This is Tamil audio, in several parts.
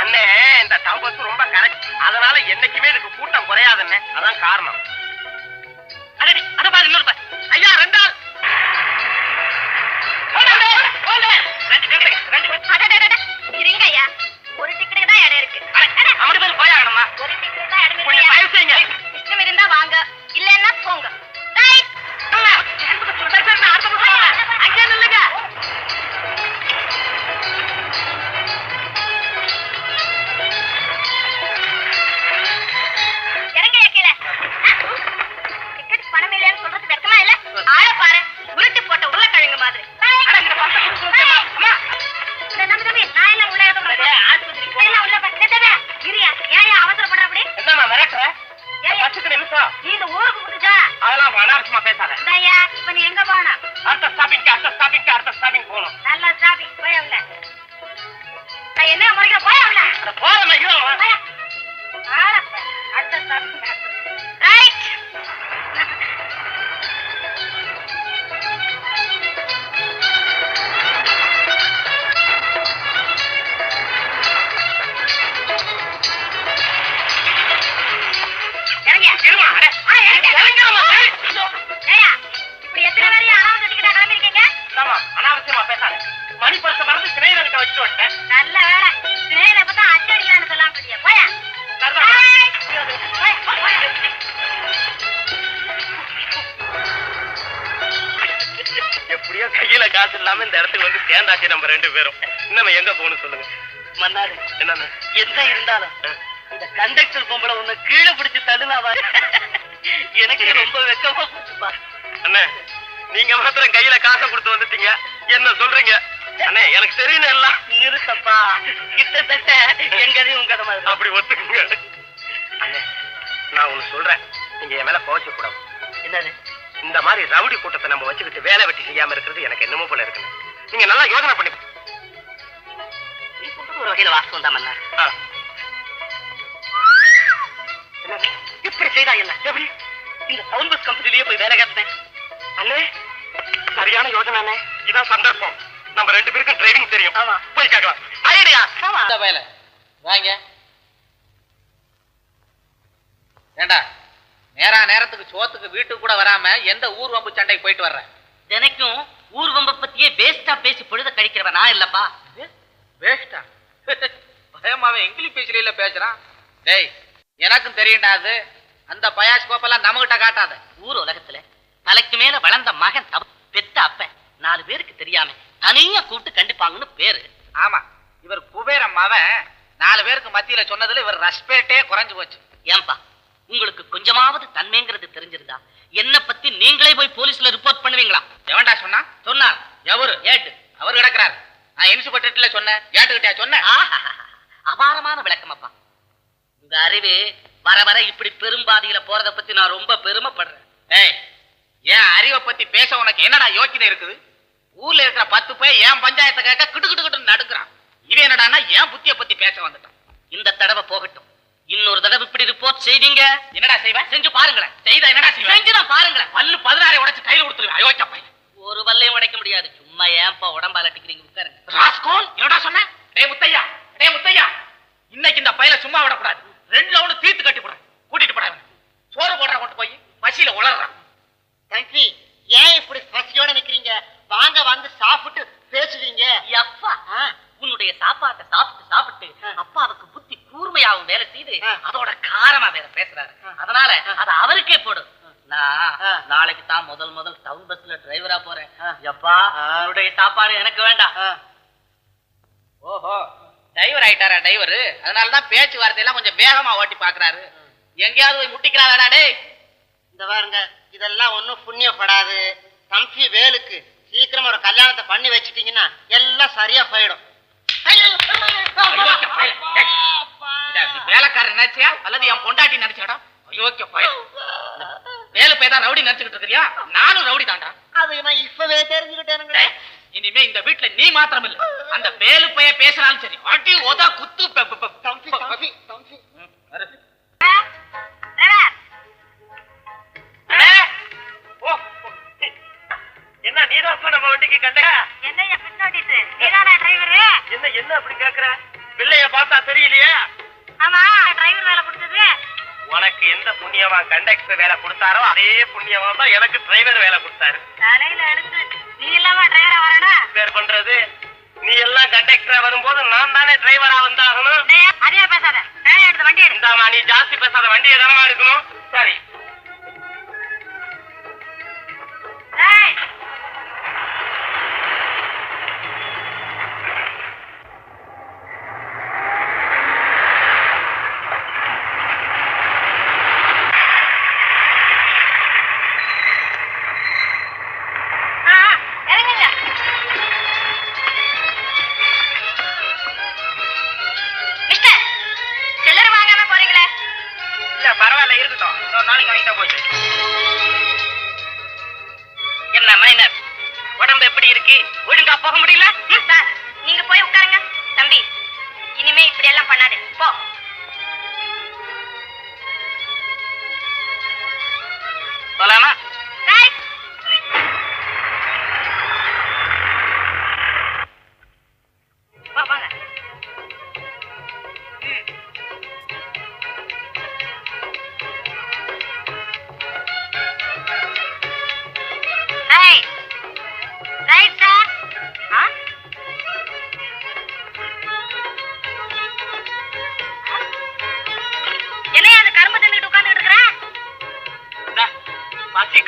அண்ணே இந்த டவுன் ரொம்ப கரெக்ட் அதனால என்னைக்குமே இதுக்கு கூட்டம் குறையாதுன்னு அதான் காரணம். அடடி அத பாரு இன்னொரு பாரு. ஐயா ரெண்டு பஸ்ஸுக்கு நிமிஷம் நீ இந்த ஊருக்கு புதுசா அதெல்லாம் அனாவசியமா பேசாத இந்தாயா இப்ப நீ எங்க போனா அடுத்த ஸ்டாப்பிங் அடுத்த ஸ்டாப்பிங் அடுத்த ஸ்டாப்பிங் போகணும் நல்லா சாப்பி போய் நான் என்ன முறைக்கிற போய். போயா. ஆளப்ப. அடுத்த இந்தாம்மா, அனாவசியமா பேசாத. மணி பரிசை மறந்து சிறையில வச்சுட்டு வந்துட்டேன். நல்ல வேலை சிறையில பார்த்தா அச்சடிக்கலான்னு சொல்லாம போயிட்டியே. போயா. சரிதான். ஏய். போய், போய், போய். எப்படியோ கையில காசு இல்லாம இந்த இடத்துக்கு வந்து சேர்ந்தாச்சு நம்ம ரெண்டு பேரும். இன்னும் எங்க போகணும் சொல்லுங்க. மன்னாரு. என்னன்னு என்ன இருந்தாலும் இந்த கண்டக்டர் பொம்பளை உன்னை கீழே பிடிச்சு தள்ளுனாவா? எனக்கு ரொம்ப வெக்கமா போச்சுப்பா. அண்ணே நீங்க மாத்திரம் கையில காசை கொடுத்து வந்துட்டீங்க. என்ன சொல்றீங்க? அண்ணே எனக்கு தெரியும் எல்லாம். நிறுத்தப்பா கிட்டத்தட்ட எங்கதையும் உங்க கதை மாதிரி அப்படி ஒத்துக்குங்க. அண்ணே நான் ஒண்ணு சொல்றேன். நீங்க என் மேல கோவச்ச கூடாது. என்னது? இந்த மாதிரி ரவுடி கூட்டத்தை நம்ம வச்சுக்கிட்டு வேலை வெட்டி செய்யாம இருக்கிறது எனக்கு என்னமோ போல இருக்கு. நீங்க நல்லா யோசனை பண்ணி நீ சொல்றது ஒரு வகையில வாஸ்தவம் தான் மன்னார்? இப்படி செய்தா என்ன? எப்படி? இந்த டவுன் பஸ் கம்பெனிலேயே போய் வேலை கேட்டேன். அண்ணே சரியான யோசனை அண்ணே. இதான் சந்தர்ப்பம். நம்ம ரெண்டு பேருக்கும் டிரைவிங் தெரியும். ஆமா. போய் கேட்கலாம். ஐடியா. ஆமா. இந்த பயல. வாங்க. ஏண்டா நேரா நேரத்துக்கு சோத்துக்கு வீட்டுக்கு கூட வராம எந்த ஊர் வம்பு சண்டைக்கு போயிட்டு வர்ற? தினைக்கும் ஊர்வம்ப பத்தியே வேஸ்டா பேசி பொழுத கழிக்கிறவன் நான் இல்லப்பா. வேஸ்டா பயமாவே இங்கிலீஷ் பேசல பேசுறான் டேய் எனக்கும் தெரியும்டா அது. அந்த பயாஸ்கோப்பெல்லாம் நம்மகிட்ட காட்டாத. ஊர் உலகத்துல தலைக்கு மேல வளர்ந்த மகன் தவ பெத்த அப்பன். நாலு பேருக்கு தெரியாம தனியா கூப்பிட்டு கண்டிப்பாங்கன்னு பேரு. ஆமா இவர் குபேரம் அவன் நாலு பேருக்கு மத்தியில சொன்னதுல இவர் ரெஸ்பெக்டே குறைஞ்சு போச்சு. ஏன்பா உங்களுக்கு கொஞ்சமாவது தன்மைங்கிறது தெரிஞ்சிருந்தா என்ன பத்தி நீங்களே போய் போலீஸ்ல ரிப்போர்ட் பண்ணுவீங்களா? எவன்டா சொன்னா? சொன்னார். எவரு? ஏட்டு. அவர் கிடக்குறாரு. நான் இன்சுபெக்டர்ல சொன்னேன். ஏட்டுக்கிட்டயா சொன்னேன். அபாரமான விளக்கமப்பா. உங்க அறிவு வர வர இப்படி பெரும்பாதியில போறத பத்தி நான் ரொம்ப பெருமைப்படுறேன். ஏய் என் அறிவை பத்தி பேச உனக்கு என்னடா யோக்கியதை இருக்குது? ஊர்ல இருக்கிற பத்து பேர் என் பஞ்சாயத்தை கேட்க கிட்டு கிட்டு நடுக்குறான் இவன் என்னடான்னா என் புத்திய பத்தி பேச வந்துட்டான். இந்த தடவை போகட்டும். இன்னொரு தடவை இப்படி ரிப்போர்ட் செய்வீங்க? என்னடா செய்வேன் செஞ்சு பாருங்களேன். செய்தா என்னடா செய்வேன் செஞ்சுதான் பாருங்களேன். பல்லு பதினாறு உடைச்சு கையில கொடுத்துருவேன். அயோக்கிய பையன். ஒரு வல்லையும் உடைக்க முடியாது. சும்மா ஏன்பா உடம்பால அட்டிக்கிறீங்க உட்காருங்க. ராஸ்கோல் என்னடா சொன்ன? டேய் முத்தையா டேய் முத்தையா. இன்னைக்கு இந்த பையல சும்மா விடக்கூடாது. ரெண்டுல ஒண்ணு தீர்த்து கட்டி போடுறேன் கூட்டிட்டு போடாத சோறு போடுற கொண்டு போய். பசியில உளறான் தம்பி ஏன் இப்படி பசியோட நிக்கிறீங்க? வாங்க வந்து சாப்பிட்டு பேசுவீங்க. அப்பா உன்னுடைய சாப்பாட்டை சாப்பிட்டு சாப்பிட்டு அப்பாவுக்கு புத்தி கூர்மையாவும் வேலை செய்து அதோட காரமா வேற பேசுறாரு. அதனால அத அவருக்கே போடு. நான் நாளைக்கு தான் முதல் முதல் டவுன் பஸ்ல டிரைவரா போறேன். எப்பா உன்னுடைய சாப்பாடு எனக்கு வேண்டாம். ஓஹோ டிரைவர் ஆயிட்டாரா டிரைவர் அதனால தான் பேச்சுவார்த்தையெல்லாம் கொஞ்சம் வேகமா ஓட்டி பாக்குறாரு எங்கேயாவது போய் முட்டிக்கிறாரா டேய். இந்த பாருங்க இதெல்லாம் ஒண்ணும் புண்ணியப்படாது. தம்பி வேலுக்கு சீக்கிரம் ஒரு கல்யாணத்தை பண்ணி வச்சிட்டீங்கன்னா எல்லாம் சரியா போயிடும். வேலைக்காரன் நினைச்சியா? அல்லது என் பொண்டாட்டி நினைச்சாடா அயோக்கிய பயல் வேலை போய் தான் ரவுடி நினைச்சுக்கிட்டு இருக்கிறியா? நானும் ரவுடி அது நான் இப்பவே தெரிஞ்சுக்கிட்டேனுங்க டேய், இனிமே இந்த வீட்டுல நீ மாத்திரம் இல்ல அந்த வேலு பைய பேசினாலும் சரி. அடி உத குத்து என்ன டிரைவர் வேலை கொடுத்தது. உனக்கு எந்த புண்ணியமா கண்டக்டர் வேலை கொடுத்தாரோ அதே புண்ணியமா தான் எனக்கு டிரைவர் வேலை கொடுத்தாரு. நீ இல்லாம டிரைவரா வரணும் பேர் பண்றது? நீ எல்லாம் கண்டக்டரா வரும்போது நான் தானே டிரைவரா வந்தாகணும்? அதே பேசாத. வண்டி இந்தாமா நீ ஜாஸ்தி பேசாத வண்டியை தானமா எடுக்கணும்? சரி. இருக்கட்டும் இன்னொரு வாங்கிட்டா போச்சு. என்ன மைனர் உடம்பு எப்படி இருக்கு? ஒழுங்கா போக முடியல? சார் நீங்க போய் உட்காருங்க. தம்பி இனிமே இப்படி எல்லாம் பண்ணாதே. போ. போலாமா?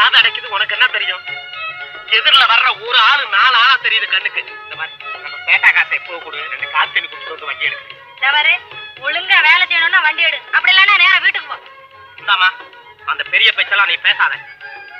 காது அடைக்குது உனக்கு என்ன தெரியும்? எதிரில வர்ற ஒரு ஆளு நாலு ஆளா தெரியுது கண்ணுக்கு. இந்த மாதிரி நம்ம பேட்டா காசை எப்போ கொடு? ரெண்டு காசு தண்ணி வந்து வண்டி எடுக்கு. தவறு ஒழுங்கா வேலை செய்யணும்னா வண்டி எடு. அப்படி இல்லைன்னா நேரா வீட்டுக்கு போ. இந்தாமா அந்த பெரிய பேச்செல்லாம் நீ பேசாத.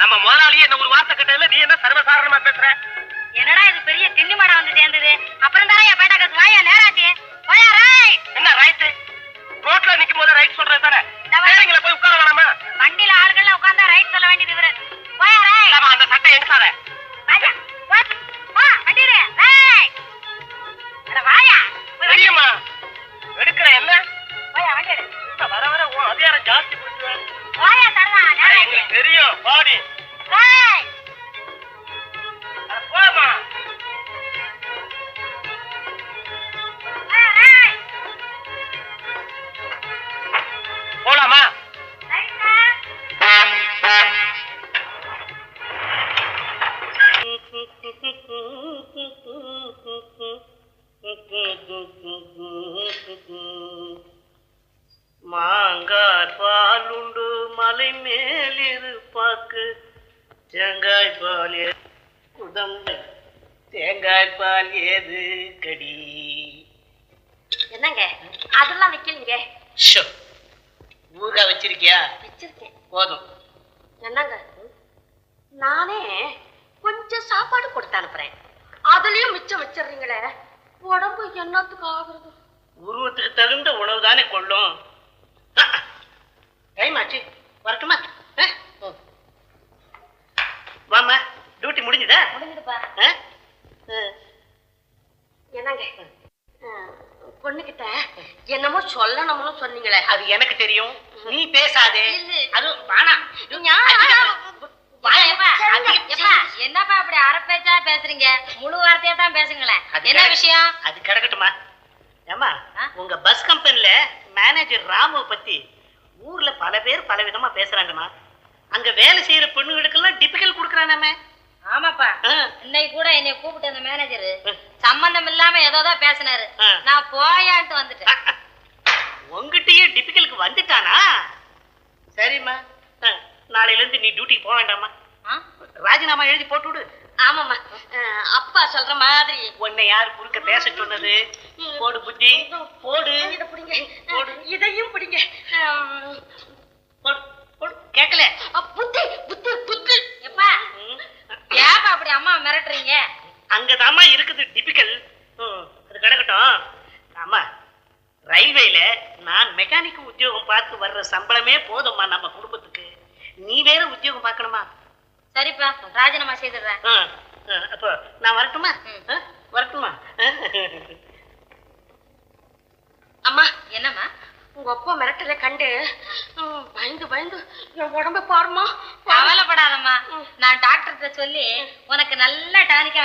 நம்ம முதலாளியே என்ன ஒரு வார்த்தை கிட்டல நீ என்ன சர்வசாதாரணமா பேசுற? என்னடா இது பெரிய திண்ணி மாடம் வந்து சேர்ந்தது? அப்புறம் தானே என் பேட்டா காசு வாயா நேராச்சு? போயா ரைட் என்ன ரைட்டு ரோட்ல நிக்கும் போது ரைட் சொல்றது தானே? போய் உட்கார வேணாமா? வண்டியில மாங்காய் பாலுண்டு மலை மேலிரு பாக்கு தேங்காய் பால் குதம்பு. தேங்காய் பால் ஏது கடி? என்னங்க? அதெல்லாம் வைக்கலீங்க. ஊறுகாய் வச்சிருக்கியா? வச்சிருக்கேன். போதும். என்னங்க? நானே கொஞ்சம் சாப்பாடு கொடுத்து அனுப்புறேன். அதுலயும் மிச்சம் வச்சிடுறீங்களே. உடம்பு என்னத்துக்கு ஆகுறது? உருவத்துக்கு தகுந்த உணவு தானே கொள்ளும் டைம் ஆச்சு. வரட்டுமா? ஆ? ம். வாம்மா டியூட்டி முடிஞ்சுதா? முடிஞ்சுதுப்பா. என்னங்க? பொண்ணுகிட்ட என்னமோ சொல்லணும்னு சொன்னீங்களே. அது எனக்கு தெரியும். நீ பேசாதே. இல்ல. அது வேணாம் என்னப்பா அப்படி அரப்பேச்சா பேசுறீங்க முழு வார்த்தையா தான் பேசுங்களேன் என்ன. விஷயம் அது கிடக்கட்டுமா ஏமா? உங்க பஸ் கம்பெனில மேனேஜர் ராமுவை பத்தி ஊர்ல பல பேர் பல விதமா பேசுறாங்கம்மா அங்க வேலை செய்யற பெண்ணுகளுக்கெல்லாம் டிபிக்கல் கொடுக்கறானாமே ஆமாப்பா. இன்னைக்கு கூட என்னை கூப்பிட்டு அந்த மேனேஜர். சம்பந்தம் இல்லாம ஏதோதான் பேசினாரு. நான் போயான்ட்டு வந்துட்டேன் உங்ககிட்டயே டிபிக்கலுக்கு வந்துட்டானா சரிம்மா நாளையில இருந்து நீ டியூட்டிக்கு போக வேண்டாமா? ராஜினாமா எழுதி போட்டு விடு ஆமாம்மா. அஹ், அப்பா சொல்ற மாதிரி உன்னை யார் குறுக்க பேச சொன்னது? போடு புத்தி போடு. இத பிடிங்க. அஹ், இதையும் பிடிங்க. அஹ், போடு. போடு. கேட்கல. அஹ், புத்தி புத்தி புத்தி. எப்பா? ஏப்பா அப்படி அம்மா மிரட்டுறீங்க? அங்கதாம்மா இருக்குது டிபிக்கல். அது கிடக்கட்டும். ஆமா ரயில்வேல நான் மெக்கானிக் உத்தியோகம் பார்த்து வர்ற சம்பளமே போதும்மா நம்ம குடும்பத்துக்கு. நீ வேற உத்தியோகம் பார்க்கணுமா? சரிப்பா ராஜினாமா செய்துடுறேன். அப்போ நான் வரட்டுமா? வரட்டுமா? அம்மா என்னம்மா? உங்க அப்பா மிரட்டல கண்டு பயந்து பயந்து என் உடம்ப பாருமா கவலைப்படாதம்மா. நான் டாக்டர்கிட்ட சொல்லி உனக்கு நல்ல டானிக்கா